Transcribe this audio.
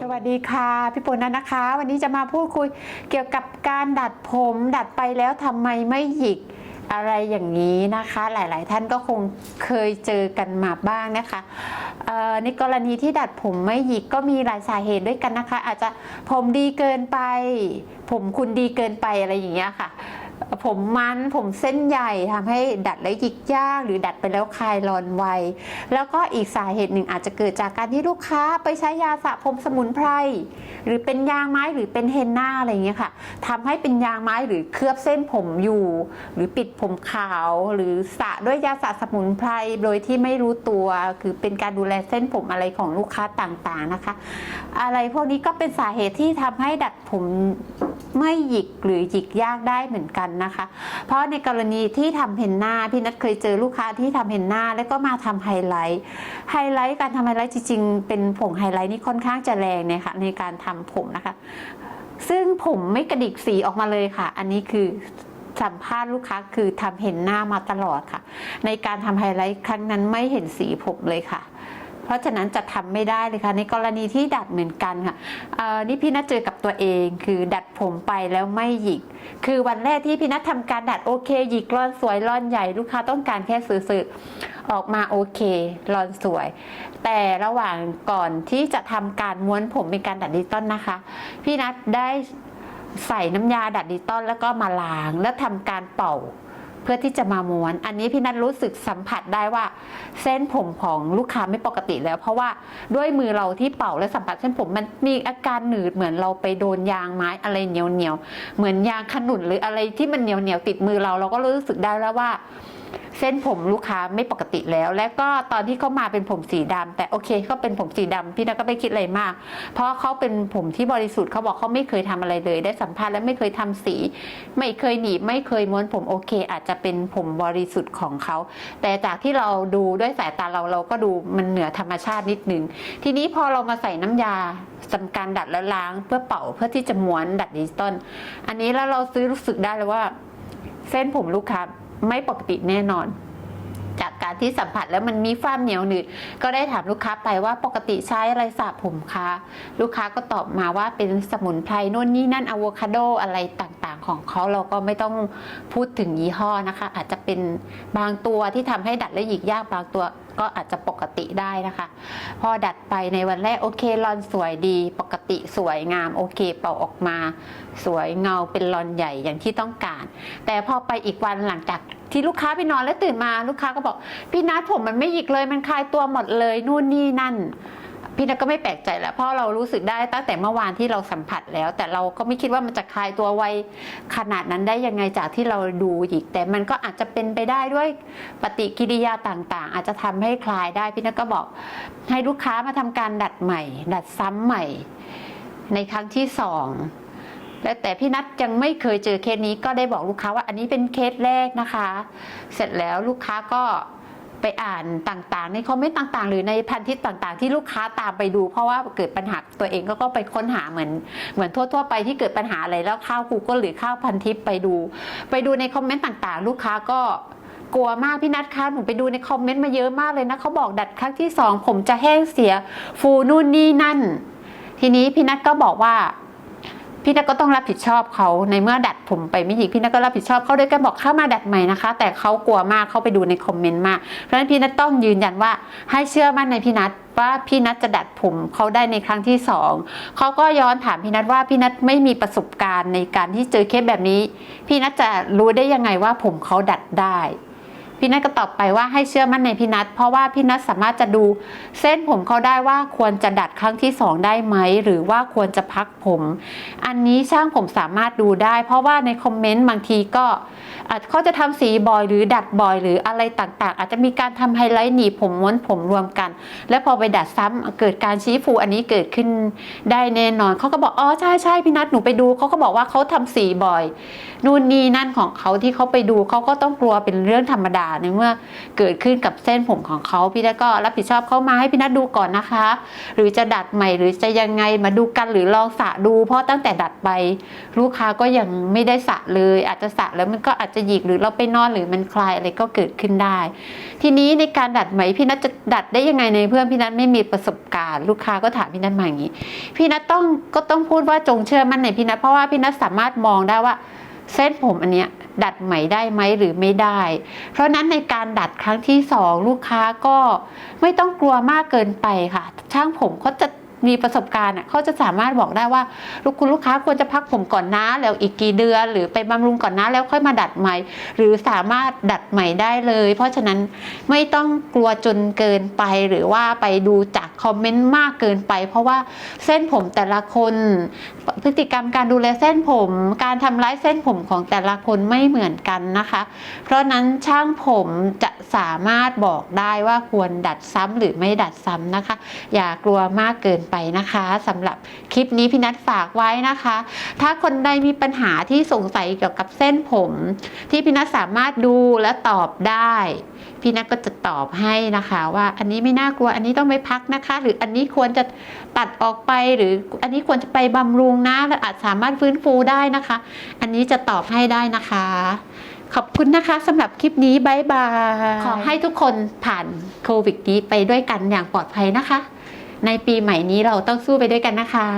สวัสดีค่ะ พี่ปุณณนะคะ วันนี้จะมาพูดคุยเกี่ยวกับการดัดผม ดัดไปแล้วทำไมไม่หยิกอะไรอย่างนี้นะคะ หลายๆ ท่านก็คงเคยเจอกันมาบ้างนะคะในกรณีที่ดัดผมไม่หยิกก็มีหลายสาเหตุด้วยกันนะคะ อาจจะผมดีเกินไป ผมคุณดีเกินไปอะไรอย่างเงี้ยค่ะ ผมมันผมเส้นใหญ่ทำให้ดัดแล้วหยิกยากหรือดัดไปแล้วคลายรอนไว แล้วก็อีกสาเหตุหนึ่งอาจจะเกิดจากการที่ลูกค้าไปใช้ยาสระผมสมุนไพรหรือเป็นยางไม้หรือเป็นเฮนน่าอะไรเงี้ยค่ะทำให้เป็นยางไม้หรือเคลือบเส้นผมอยู่ หรือปิดผมขาวหรือสระด้วยยาสระสมุนไพรโดยที่ไม่รู้ตัว คือเป็นการดูแลเส้นผมอะไรของลูกค้าต่างๆนะคะ อะไรพวกนี้ก็เป็นสาเหตุที่ทำให้ดัดผม ไม่หยิกหรือหยิกยากได้เหมือนกันนะคะ เพราะในกรณีที่ทำเฮนนาพี่นัทเคยเจอลูกค้าที่ทำเฮนนาแล้วก็มาทำไฮไลท์ไฮไลท์การทำไฮไลท์จริงๆเป็นผงไฮไลท์นี่ค่อนข้างจะแรงเนี่ยค่ะในการทำผมนะคะ ซึ่งผมไม่กระดิกสีออกมาเลยค่ะ อันนี้คือสัมภาษณ์ลูกค้าคือทำเห็นหน้ามาตลอดค่ะ ในการทำไฮไลท์ครั้งนั้นไม่เห็นสีผมเลยค่ะ ราะฉะนั้นจะทำไม่ได้เลยค่ะ ในกรณีที่ดัดเหมือนกันค่ะอ่อนี่พี่นัทเจอกับตัวเองคือดัดผมไปแล้วไม่หยิก คือวันแรกที่พี่นัททำการดัดโอเค หยิกร่อนสวยร่อนใหญ่ลูกค้าต้องการแค่ซื้อๆออกมาโอเคร่อนสวย แต่ระหว่างก่อนที่จะทำการม้วนผมเป็นการดัดดิจิตอลนะคะ พี่นัทได้ใส่น้ำยาดัดดิจิตอลแล้วก็มาล้างแล้วทำการเป่า เพื่อที่จะมาม้วน อันนี้พี่นัทรู้สึกสัมผัสได้ว่า เส้นผมของลูกค้าไม่ปกติแล้ว เพราะว่าด้วยมือเราที่เป่าและสัมผัสเส้นผมมันมีอาการหนืดเหมือนเราไปโดนยางไม้อะไรเหนียวเหนียวเหมือนยางขนุนหรืออะไรที่มันเหนียวเหนียวติดมือเราเราก็รู้สึกได้แล้วว่า เส้นผมลูกค้าไม่ปกติแล้ว และก็ตอนที่เขามาเป็นผมสีดำแต่โอเคเขาเป็นผมสีดำพี่นัทก็ไม่คิดอะไรมาก เพราะเขาเป็นผมที่บริสุทธิ์เขาบอกเขาไม่เคยทำอะไรเลย ได้สัมภาษณ์และไม่เคยทำสี ไม่เคยหนีบไม่เคยม้วนผมโอเค อาจจะเป็นผมบริสุทธิ์ของเขาแต่จากที่เราดูด้วยสายตาเราเราก็ดูมันเหนือธรรมชาตินิดนึงทีนี้พอเรามาใส่น้ำยาทำการดัดและล้างเพื่อเป่าเพื่อที่จะม้วนดัดดิจิตอลอันนี้แล้วเราซื้อรู้สึกได้เลยว่า เส้นผมลูกค้า ไม่ปกติแน่นอน จากการที่สัมผัสแล้วมันมีฝ้าเหนียวหนืดก็ได้ถามลูกค้าไปว่าปกติใช้อะไรสระผมคะลูกค้าก็ตอบมาว่าเป็นสมุนไพรนู่นนี่นั่นอะโวคาโดอะไรต่างๆ ของเขาเราก็ไม่ต้องพูดถึงยี่ห้อนะคะ อาจจะเป็นบางตัวที่ทำให้ดัดและหยิกยากบางตัว ก็อาจจะปกติได้นะคะ พอดัดไปในวันแรกโอเครอนสวยดี ปกติสวยงามโอเคเป่าออกมา สวยเงาเป็นรอนใหญ่อย่างที่ต้องการ แต่พอไปอีกวันหลังจากที่ลูกค้าไปนอนแล้วตื่นมาลูกค้าก็บอกพี่นัทผมมันไม่หยิกเลยมันคลายตัวหมดเลยนู่นนี่นั่น พี่นัทก็ไม่แปลกใจแล้วเพราะเรารู้สึกได้ตั้งแต่เมื่อวานที่เราสัมผัสแล้ว แต่เราก็ไม่คิดว่ามันจะคลายตัวไวขนาดนั้นได้ยังไงจากที่เราดูหยิกแต่มันก็อาจจะเป็นไปได้ด้วยปฏิกิริยาต่างๆ อาจจะทำให้คลายได้พี่นัทก็บอก ให้ลูกค้ามาทำการดัดใหม่ ดัดซ้ำใหม่ ในครั้งที่สองและแต่พี่นัทยังไม่เคยเจอเคสนี้ก็ได้บอกลูกค้าว่าอันนี้เป็นเคสแรกนะคะ เสร็จแล้วลูกค้าก็ ไปอ่านต่างๆ ในคอมเมนต์ต่างๆ หรือในพันทิปต่างๆ ที่ลูกค้าตามไปดู เพราะว่าเกิดปัญหาตัวเองก็ก็ไปค้นหาเหมือนเหมือนทั่ว ๆ ไปที่เกิดปัญหาอะไรแล้วเข้า Google หรือเข้าพันทิปไปดู ไปดูในคอมเมนต์ต่างๆ ลูกค้าก็กลัวมากพี่นัทคะหนูไปดูในคอมเมนต์มาเยอะมากเลยนะเขาบอกดัดครั้งที่สองผมจะแห้งเสียฟูนู่นนี่นั่น ทีนี้พี่นัทก็บอกว่า พี่นัทก็ต้องรับผิดชอบเขาในเมื่อดัดผมไปไม่หยิกพี่นัทก็รับผิดชอบเขาด้วยการบอกเข้ามาดัดใหม่นะคะ แต่เขากลัวมากเขาไปดูในคอมเมนต์มากเพราะฉะนั้นพี่นัทต้องยืนยันว่าให้เชื่อมั่นในพี่นัทว่าพี่นัทจะดัดผมเขาได้ในครั้งที่สองเขาก็ย้อนถามพี่นัทว่าพี่นัทไม่มีประสบการณ์ในการที่เจอเคสแบบนี้ พี่นัทจะรู้ได้ยังไงว่าผมเขาดัดได้ พี่นัทก็ตอบไปว่าให้เชื่อมั่นในพี่นัทเพราะว่าพี่นัทสามารถจะดู เส้นผมเขาได้ว่าควรจะดัดครั้งที่สองได้ไหม หรือว่าควรจะพักผม อันนี้ช่างผมสามารถดูได้ เพราะว่าในคอมเมนต์บางทีก็ เขาจะทำสีบ่อยหรือดัดบ่อยหรืออะไรต่างๆ อาจจะมีการทำไฮไลท์หนีผมม้วนผมรวมกัน แล้วพอไปดัดซ้ำเกิดการชี้ฟูอันนี้เกิดขึ้นได้แน่นอนเขาก็บอกอ๋อใช่ใช่พี่นัทหนูไปดูเขาก็บอกว่าเขาทำสีบ่อย นู่นนี่นั่นของเขาที่เขาไปดูเขาก็ต้องกลัวเป็นเรื่องธรรมดาในเมื่อเกิดขึ้นกับเส้นผมของเขาพี่นัทก็รับผิดชอบเขามาให้พี่นัทดูก่อนนะคะ หรือจะดัดใหม่หรือจะยังไงมาดูกันหรือลองสระดู เพราะตั้งแต่ดัดไป ลูกค้าก็ยังไม่ได้สระเลย อาจจะสระแล้วมันก็อาจจะหยิกหรือเราไปนอนหรือมันคลายอะไรก็เกิดขึ้นได้ ทีนี้ในการดัดไหมพี่นัทจะดัดได้ยังไงในเพื่อนพี่นัทไม่มีประสบการณ์ ลูกค้าก็ถามพี่นัทมาอย่างนี้ พี่นัทต้องก็ต้องพูดว่าจงเชื่อมั่นในพี่นัทเพราะว่าพี่นัทสามารถมองได้ว่าเส้นผมอันเนี้ยดัดไหมได้ไหมหรือไม่ได้ เพราะฉะนั้นในการดัดครั้งที่สองลูกค้าก็ไม่ต้องกลัวมากเกินไปค่ะ ช่างผมเขาจะ มีประสบการณ์อะเขาจะสามารถบอกได้ว่าลูกคุณลูกค้าควรจะพักผมก่อนนะ แล้วอีกกี่เดือน หรือไปบำรุงก่อนนะแล้วค่อยมาดัดใหม่ หรือสามารถดัดใหม่ได้เลย เพราะฉะนั้นไม่ต้องกลัวจนเกินไปหรือว่าไปดูจากคอมเมนต์มากเกินไป เพราะว่าเส้นผมแต่ละคน พฤติกรรมการดูแลเส้นผม การทำร้ายเส้นผมของแต่ละคนไม่เหมือนกันนะคะ เพราะนั้นช่างผมจะสามารถบอกได้ว่าควรดัดซ้ำหรือไม่ดัดซ้ำนะคะ อย่ากลัวมากเกินไปนะคะสำหรับคลิปนี้พี่นัทฝากไว้นะคะ ถ้าคนใดมีปัญหาที่สงสัยเกี่ยวกับเส้นผม ที่พี่นัทสามารถดูและตอบได้พี่นัทก็จะตอบให้นะคะว่าอันนี้ไม่น่ากลัวอันนี้ต้องไปพักนะคะ หรืออันนี้ควรจะตัดออกไปหรืออันนี้ควรจะไปบำรุงนะและอาจสามารถฟื้นฟูได้นะคะ อันนี้จะตอบให้ได้นะคะ ขอบคุณนะคะสำหรับคลิปนี้บายบายขอให้ทุกคนผ่านโควิดนี้ไปด้วยกันอย่างปลอดภัยนะคะ ในปีใหม่นี้เราต้องสู้ไปด้วยกันนะคะ